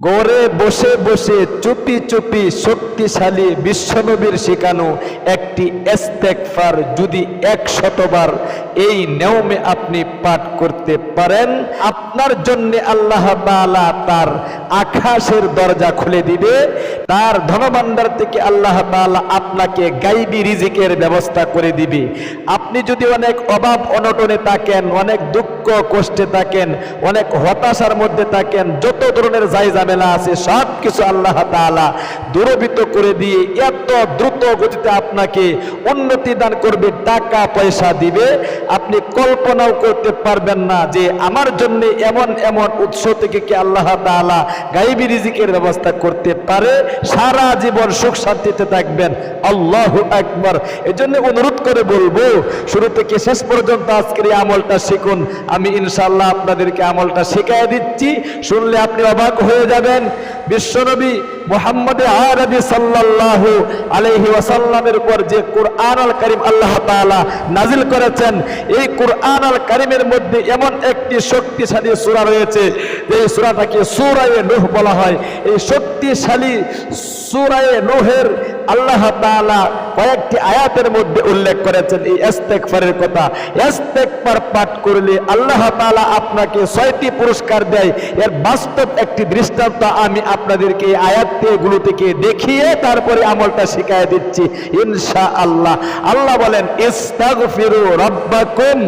গড়ে বসে বসে চুপি চুপি শক্তিশালী বিশ্বনবীর শেখানো একটি এস্তেকফার যদি এক শতবার এই নিয়মে আপনি পাঠ করতে পারেন, আপনার জন্য আল্লাহ তাআলা তার আকাশের দরজা খুলে দিবে। তার ধনভাণ্ডার থেকে আল্লাহ তাআলা আপনাকে গাইবি রিজিকের ব্যবস্থা করে দিবে। আপনি যদি অনেক অভাব অনটনে থাকেন, অনেক দুঃখ কষ্টে থাকেন, অনেক হতাশার মধ্যে থাকেন, যত ধরনের জায় ঝামেলা আছে সব কিছু আল্লাহ তাআলা দূরবিত করে দিয়ে এত দ্রুত গতিতে আপনাকে উন্নতি দান করবে, টাকা পয়সা দিবে। আপনি কল্পনাও করতে পারবেন না যে আমার জন্য এমন এমন উৎস থেকে কি আল্লাহ তাআলা গাইবি রিজিকের ব্যবস্থা করতে পারে। সারা জীবন সুখ শান্তিতে থাকবেন। আল্লাহ একবার এজন্য অনুরোধ করে বলব, শুরু থেকে শেষ পর্যন্ত আজকের আমলটা শিখুন। আমি ইনশাল্লাহ আপনাদেরকে আমলটা শিখাই দিচ্ছি। শুনলে আপনি অবাক হয়ে যাবেন। বিশ্বনবী মোহাম্মদ আরবি সাল্লাল্লাহু আলাইহি ওয়াসাল্লামের উপর যে কোরআন আল করিম আল্লাহ তাআলা নাজিল করেছেন, এই কোরআন আল করিমের মধ্যে এমন একটি শক্তিশালী সূরা রয়েছে। এই সূরাটাকে সূরায়ে নূহ বলা হয়। এই শক্তিশালী সূরায়ে নূহের আল্লাহ তাআলা কয়েকটি আয়াতের মধ্যে উল্লেখ করেছেন, এই ইস্তেগফারের কথা। ইস্তেগফার পাঠ করলে আল্লাহ তাআলা আপনাকে ছয়টি পুরস্কার দেয়। এর বাস্তব একটি দৃষ্টান্ত আমি আপনাদেরকে এই আয়াতগুলো থেকে দেখিয়ে তারপরে আমলটা শিখাই দিচ্ছি, ইনশাআল্লাহ। আল্লাহ বলেন, ইস্তাগফিরু রাব্বাকুম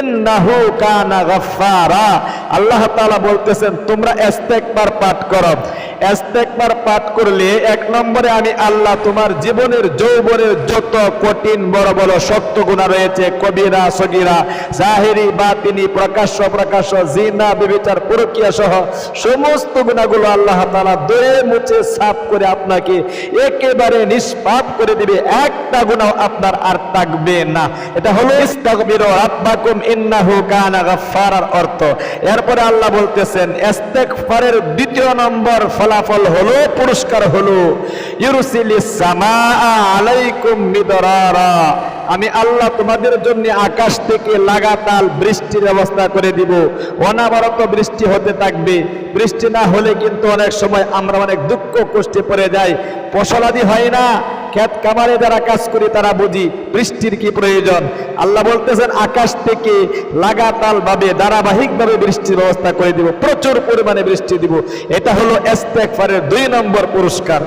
ইন্নাহু কানা গাফফারা। আল্লাহ তাআলা বলতেছেন, তোমরা ইস্তেগফার পাঠ করো। ইস্তেগফার পাঠ করলে এক নম্বরে আমি আল্লাহ তোমার জীবনের যৌবনের যত কঠিন, বড় বড় শক্ত গুণা রয়েছে, কবিরা, সগিরা, জাহেরি, বাতিনি, প্রকাশ্য প্রকাশ্য জিনা, বিবিচার প্রক্রিয়া সহ সমস্ত গুণাগুলো আল্লাহ তাআলা দয়ে মুছে সাফ করে আপনাকে একেবারে নিষ্পাপ করে দিবে। একটা গুণাও আপনার আর থাকবে না। এটা হলো ইস্তাগফিরু রাব্বাকুম ইন্নাহু কানা গাফফারার অর্থ। এরপরে আল্লাহ বলতেছেন, ইস্তেগফারের দ্বিতীয় নম্বর ফলাফল হলো, পুরস্কার হলো। আমি আল্লাহ তোমাদের জন্য আকাশ থেকে লাগাতাল বৃষ্টির ব্যবস্থা করে দিব। অনাবরত বৃষ্টি হতে থাকবে। বৃষ্টি না হলে কিন্তু অনেক সময় আমরা অনেক দুঃখ কষ্টে পড়ে যাই। ফসলাদি হয় না। ক্ষেত কামারে যারা কাজ করি তারা বুঝি বৃষ্টির কি প্রয়োজন? আল্লাহ বলতেছেন, আকাশ থেকে লাগাতার ভাবে ধারাবাহিক ভাবে বৃষ্টির ব্যবস্থা করে দিব, প্রচুর পরিমাণে বৃষ্টি দিব। এটা হলো ইস্তেগফারের দুই নম্বর পুরস্কার।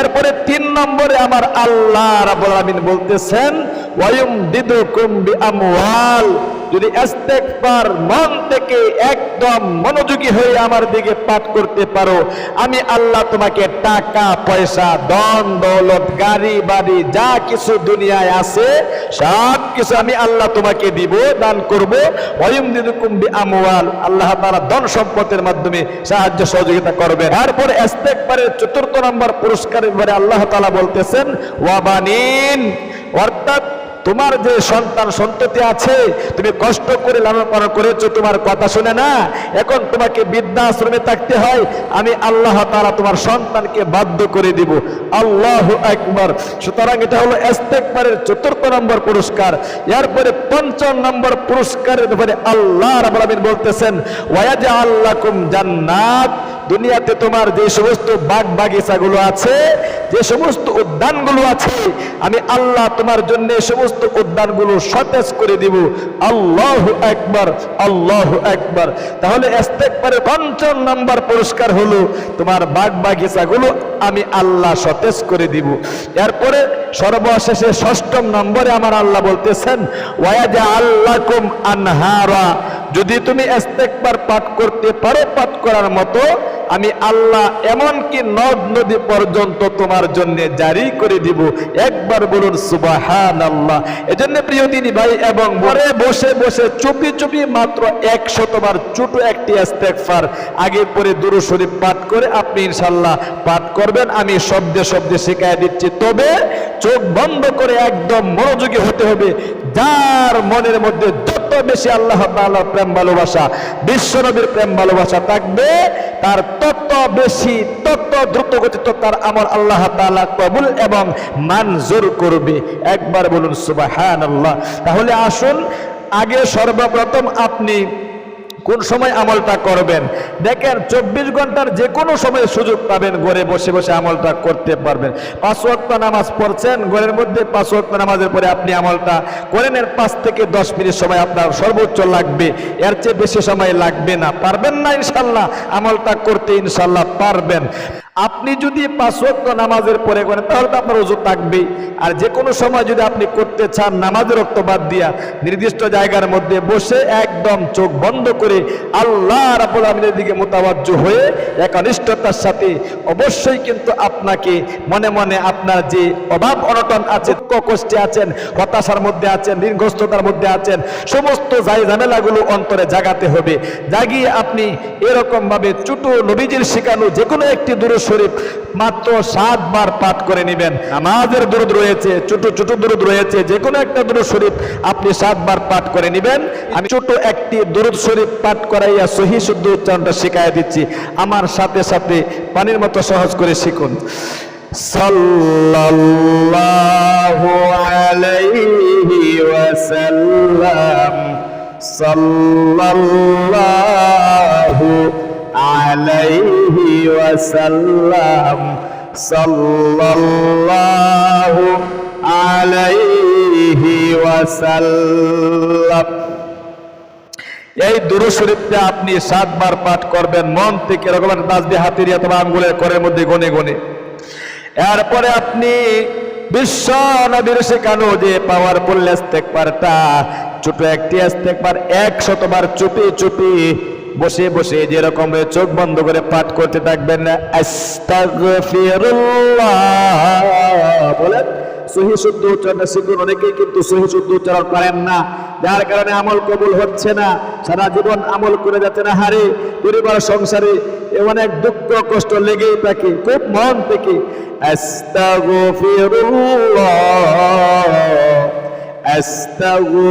এরপরে তিন নম্বরে আমার আল্লাহ রাব্বুল আলামিন বলতেছেন ওয়ায়ুম দিদুকুম বিআমওয়াল। যদি ইস্তেগফার মন থেকে একদম মনোযোগী হয়ে আমার দিকে পাঠ করতে পারো, আমি আল্লাহ তোমাকে টাকা, পয়সা দন দৌলত, গাড়ি, বাড়ি, যা কিছু দুনিয়ায় আছে, সব কিছু আমি আল্লাহ তোমাকে দিব, দান করব। ওয়ুম দিদুকুম বিআমওয়াল, আল্লাহ তাআলা ধন সম্পদের মাধ্যমে সাহায্য, সহযোগিতা করবে। তারপর ইস্তেগফারের চতুর্থ নম্বর পুরস্কারের পরে আল্লাহ তালা বলতেছেন ওয়াবানিন অর্থাৎ তোমার যে সন্তান সন্ততি আছে, তুমি কষ্ট করে লালন পালন করেছ, তোমার কথা শুনে না? এখন তোমাকে বৃদ্ধাশ্রমে থাকতে হয়, আমি আল্লাহ তারা তোমার সন্তানকে বাধ্য করে দিব। আল্লাহ একবার সুতরাং এটা হলো ইস্তেগফারের চতুর্থ নম্বর পুরস্কার। এরপরে পঞ্চম নম্বর পুরস্কারের ব্যাপারে আল্লাহ আলামিন বলতেছেন ওয়াজআল লাকুম জান্নাত। দুনিয়াতে তোমার যে সমস্ত বাগ বাগিচাগুলো আছে যে সমস্ত উদ্যানগুলো আছে, আমি আল্লাহ তোমার জন্য সমস্ত উদ্যানগুলো সতেজ করে দিব। আল্লাহ একবার আল্লাহ একবার তাহলে ইস্তেগফারের পঞ্চম নাম্বার পুরস্কার হলো তোমার বাগ বাগিচাগুলো আমি আল্লাহ সতেজ করে দিব। এরপরে সর্বশেষে ষষ্ঠম নম্বরে আমার আল্লাহ বলতেছেন ওয়াজা আল্লাকুম আনহারা। যদি তুমি ইস্তেগফার পাঠ করতে পারো, পাঠ করার মতো আমি আল্লাহ এমনকি নদ নদী পর্যন্ত তোমার জন্য জারি করে দিব। একবার বলুন সুবাহান আল্লাহ এজন্য প্রিয় দিনী ভাই এবং পরে বসে বসে চুপি চুপি মাত্র একশতবার ছোট একটি ইস্তেগফার, আগে পরে দুরু শরীফ পাঠ করে আপনি ইনশাল্লাহ পাঠ করবেন। আমি শব্দে শব্দে শেখায় দিচ্ছি। তবে চোখ বন্ধ করে একদম মনোযোগী হতে হবে। যার মনের মধ্যে যত বেশি আল্লাহ প্রেম ভালোবাসা বিশ্বনবীর প্রেম ভালোবাসা থাকবে, তার তত বেশি তত দ্রুত গতিতে তার আমল আল্লাহ তালা কবুল এবং মঞ্জুর করবে। একবার বলুন সুবহানাল্লাহ। তাহলে আসুন, আগে সর্বপ্রথম আপনি কোন সময় আমলটা করবেন? দেখেন, চব্বিশ ঘণ্টার যে কোনো সময় সুযোগ পাবেন, ঘরে বসে বসে আমলটা করতে পারবেন। পাঁচ ওয়াক্ত নামাজ পড়ছেন, ঘরের মধ্যে পাঁচ ওয়াক্ত নামাজের পরে আপনি আমলটা করেন, এর পাঁচ থেকে দশ মিনিট সময় আপনার সর্বোচ্চ লাগবে। এর চেয়ে বেশি সময় লাগবে না। পারবেন না ইনশাল্লাহ, আমলটা করতে ইনশাল্লাহ পারবেন। আপনি যদি পাঁচ ওয়াক্ত নামাজের পরে করেন, তাহলে তো আপনার ওজু থাকবেই। আর যে কোনো সময় যদি আপনি করতে চান, নামাজের রক্ত বাদ দিয়া নির্দিষ্ট জায়গার মধ্যে বসে একদম চোখ বন্ধ করে আল্লাহ রাবুল আলমিনের দিকে মোতাবাজ্য হয়ে একনিষ্ঠতার সাথে অবশ্যই কিন্তু আপনাকে মনে মনে আপনার যে অভাব অনটন আছে কষ্টে আছেন, হতাশার মধ্যে আছেন, ঋণগ্রস্ততার মধ্যে আছেন, সমস্ত যাই ঝামেলাগুলো অন্তরে জাগাতে হবে। জাগিয়ে আপনি এরকম ভাবে ছোট নবীজির শেখানো যে কোনো একটি দূর শরীফ মাত্র সাতবার পাঠ করে নেবেন। আমাদের দূরদ রয়েছে, ছোট ছোট দূরদ রয়েছে যে কোনো একটা দূর শরীফ আপনি সাতবার পাঠ করে নেবেন। আমি ছোট একটি দূরদ শরীফ পাঠ করাইয়া সহি, শুদ্ধ উচ্চারণটা শিখাই দিচ্ছি। আমার সাথে সাথে পানির মতো সহজ করে শিখুন। সাল্লাল্লাহু আলাইহি ওয়াসাল্লাম, সাল্লাল্লাহু আলাইহি ওয়াসাল্লাম সাল্লাল্লাহু আলাইহি ওয়াসাল্লাম। এই দুরু শরীফটা আপনি সাতবার পাঠ করবেন, মন থেকে এরকম তাজবি হাতের অথবা আঙ্গুলের করের মধ্যে গনে গনে। এরপরে আপনি বিশ্ব নবীর শেখানো যে পাওয়ারফুল ইস্তেকবারটা, ছোট একটি ইস্তেকবার এক শতবার চুপি চুপি বসে বসে যেরকম চোখ বন্ধ করে পাঠ করতে থাকবেন, আস্তাগফিরুল্লাহ। বলেন, সহি শুদ্ধ উচ্চারণ শিখুন, অনেকেই কিন্তু সহি শুদ্ধ উচ্চারণ পারেন না। যার কারণে আমল কবুল হচ্ছে না, সারা জীবন আমল করে যাচ্ছে না, হারে, পরিবার, সংসারে অনেক দুঃখ, কষ্ট লেগেই থাকে, খুব মন থেকে। আস্তাগফিরুল্লাহ আস্তাগফিরুল্লাহ।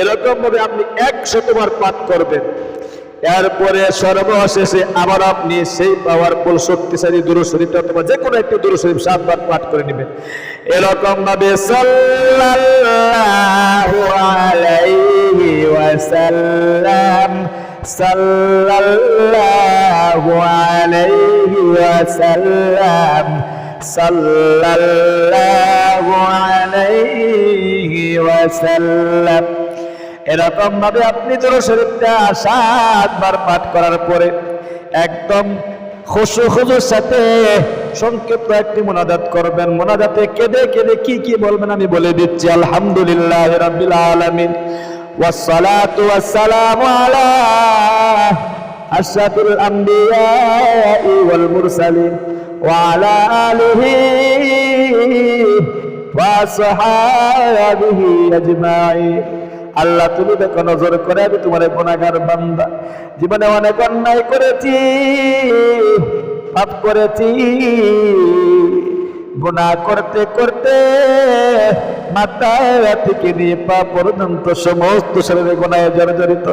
এরকম ভাবে আপনি একশতবার পাঠ করবেন। এরপরে সর্বশেষে আবার আপনি সেই পাওয়ার পাওয়ারফুল শক্তিশালী দূর শরীফটা অথবা যে কোনো একটি দূর শরীফ সাতবার পাঠ করে নেবেন। এরকম ভাবে সাল্লাল্লাহু আলাইহি ওয়াসাল্লাম সাল্লাল্লাহু আলাইহি ওয়াসাল্লাম সাল্লাল্লাহু আলাইহি ওয়াসাল্লাম এরকম ভাবে আপনি তোর শরীরটা সাতবার পাঠ করার পরে একদম খুশু খুজুর সাথে সংক্ষিপ্ত একটি মোনাজাত করবেন মোনাজাতে কেঁদে কেঁদে কি কি বলবেন আমি বলে দিচ্ছি আলহামদুলিল্লাহ রাব্বিল আলামিন والصلاة والسلام على أشرف الأنبياء والمرسلين وعلى آله وصحابه أجمعين আল্লাহ তুমি দেখো নজর করে আমি তোমার গুণাগার বান্দা জীবনে অনেক অন্যায় করেছি পাপ করেছি গুণা করতে করতে মাথায় থেকে নিয়ে পা পর্যন্ত সমস্ত শরীরে গুণায় জর্জরিত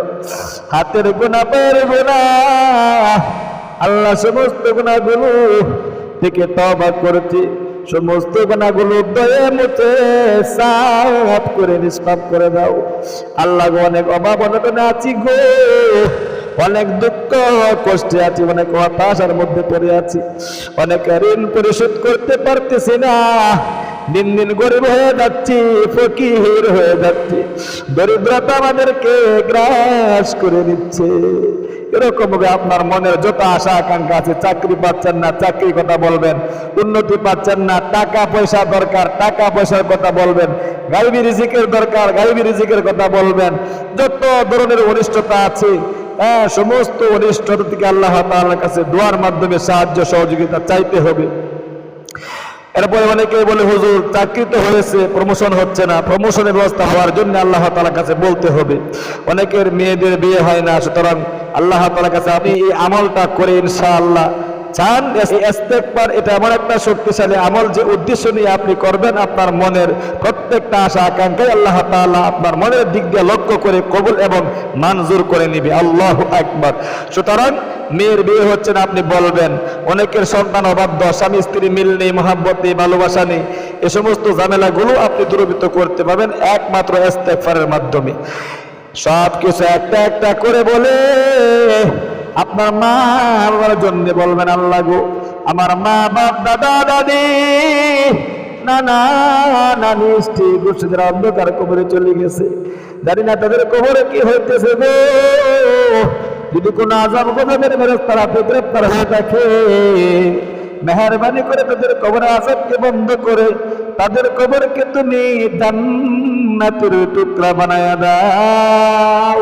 হাতের গুণা পায়ের গুণা আল্লাহ সমস্ত গুণাগুলো থেকে তবা করেছি। সমস্ত গুণাগুলো দয়ে মুছে সাফ করে নিষ্পাপ করে দাও। আল্লাহ অনেক অভাব অনটনে আছি গো। অনেক দুঃখ, কষ্টে আছি, অনেক হতাশার মধ্যে পড়ে আছি। অনেক ঋণ পরিশোধ করতে পারতেছি না। দিন দিন গরিব হয়ে যাচ্ছি, ফকির হয়ে যাচ্ছি। দরিদ্রতা আমাদেরকে গ্রাস করে নিচ্ছে। এরকম ভাবে আপনার মনের যত আশা আকাঙ্ক্ষা আছে, চাকরি পাচ্ছেন না, চাকরির কথা বলবেন, উন্নতি পাচ্ছেন না, টাকা পয়সা দরকার, টাকা পয়সার কথা বলবেন গাইবি রিজিকের দরকার গাইবি রিজিকের কথা বলবেন, যত ধরনের অনিষ্টতা আছে হ্যাঁ সমস্ত অনিষ্টতা থেকে আল্লাহ তাল কাছে দোয়ার মাধ্যমে সাহায্য সহযোগিতা চাইতে হবে। এরপরে অনেকে বলে, হুজুর, চাকরি তো হয়েছে প্রমোশন হচ্ছে না। প্রমোশনের ব্যবস্থা হওয়ার জন্য আল্লাহ তালার কাছে বলতে হবে। অনেকের মেয়েদের বিয়ে হয় না, সুতরাং আল্লাহ তালার কাছে আপনি এই আমলটা করে ইনশাআল্লাহ চান। এটা এমন একটা শক্তিশালী আমল যে উদ্দেশ্য নিয়ে আপনি করবেন আপনার মনের প্রত্যেকটা আশা আকাঙ্ক্ষায় আল্লাহ তাআলা আপনার মনের দিক দিয়ে লক্ষ্য করে কবুল এবং মঞ্জুর করে নিবে। আল্লাহ একবার সুতরাং মেয়ের বিয়ে হচ্ছে না, আপনি বলবেন। অনেকের সন্তান অবাধ্য, স্বামী, স্ত্রী, মিল নেই, মহাব্বত নেই, ভালোবাসা নেই। এ সমস্ত ঝামেলাগুলো আপনি দূরীভূত করতে পারবেন একমাত্র ইস্তেগফারের মাধ্যমে। সব কিছু একটা একটা করে বলে, আপনার মা জন্য বলবেন, আল্লাহ গো, আমার মা বাপ, দাদা, দাদি, নানা, নানি, স্ত্রী গোষ্ঠীদের অন্ধকার কবরে চলে গেছে। জানি না তাদের কবরে কি হইতেছে গো। যদি কোনো আজাব গোদামের মেরে তারা গ্রেপ্তার হয়ে থাকে। মেহরবানি করে তাদের কবরে আজাবকে বন্ধ করে, তাদের কবরকে তুমি জান্নাতের টুকরা বানায়া দাও।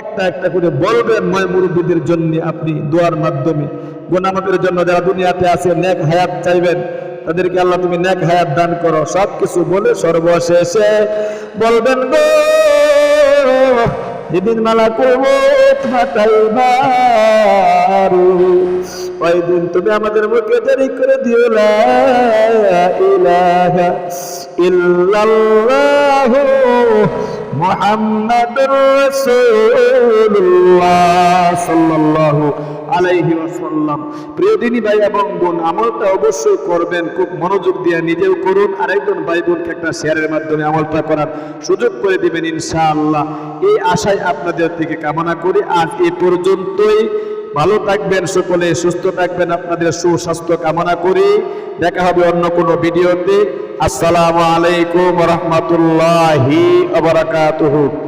একটা একটা করে বলবেন ময় মুরব্বীদের জন্য আপনি দোয়ার মাধ্যমে। গোনামাতের জন্য যারা দুনিয়াতে আছে, নেক হায়াত চাইবেন, তাদেরকে আল্লাহ তুমি নেক হায়াত দান করো। সব কিছু বলে সর্বশেষে বলবেন গো যেদিন মালা করব ওই দিন তুমি আমাদের মুখে জারি করে দিও, লা ইলাহা ইল্লাল্লাহ আলাইহি ওয়াসাল্লাম। প্রিয় দিনী ভাই এবং বোন, আমলটা অবশ্যই করবেন, খুব মনোযোগ দিয়ে নিজেও করুন আর একজন ভাই বোনকে একটা শেয়ারের মাধ্যমে আমলটা করার সুযোগ করে দিবেন ইনশাআল্লাহ। এই আশায় আপনাদের থেকে কামনা করি, আজ এ পর্যন্তই। ভালো থাকবেন, সকলে সুস্থ থাকবেন। আপনাদের সুস্বাস্থ্য কামনা করি। দেখা হবে অন্য কোনো ভিডিওতে। আসসালামু আলাইকুম রহমতুল্লাহি